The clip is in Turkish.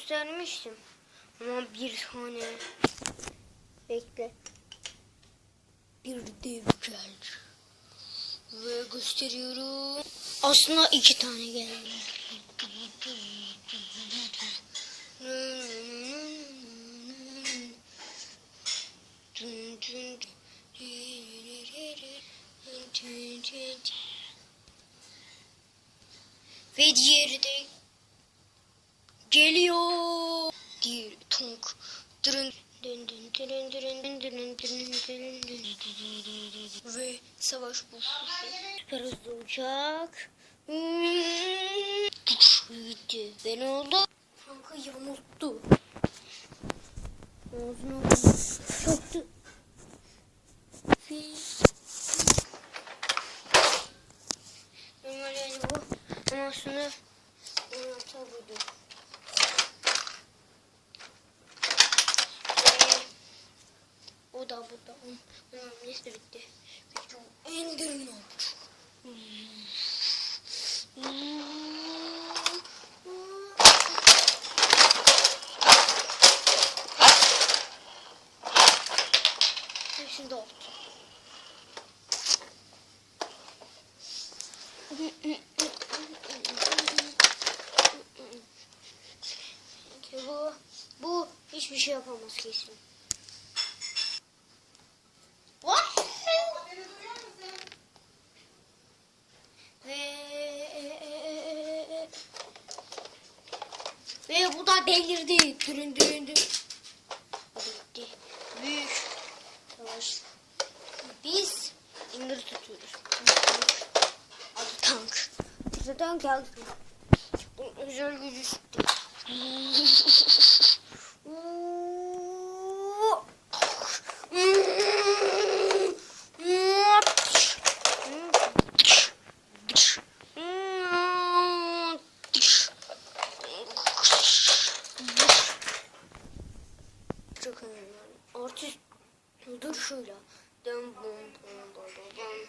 göstermiştim. Ama bir tane bekle. Bir dev geldi. Ve gösteriyorum. Aslında iki tane geldi. Ve diğeri de geliyor. Diğeri tonk. Dırın dın dırın dırın dın dırın dırın dırın dın. Ve savaş bu. Süper hızlı uçak. Hmm. Gitti. Ve ne oldu? Kanka yamulttu. Ağzına soktu. Fil. Normal yani bu. Ama aslında onun hata de bitti. Video en derin olmuş. De oldu. Bu, bu hiçbir şey yapamaz kesin. What? Ve ve bu da delirdi. Dürün dürün dürün. Bu bitti. Büyük savaş. Biz İngiliz tutuyoruz. Adı tank. Adı tank yazdı. Özel gücü duruşuyla. Dön bum bum bum bum.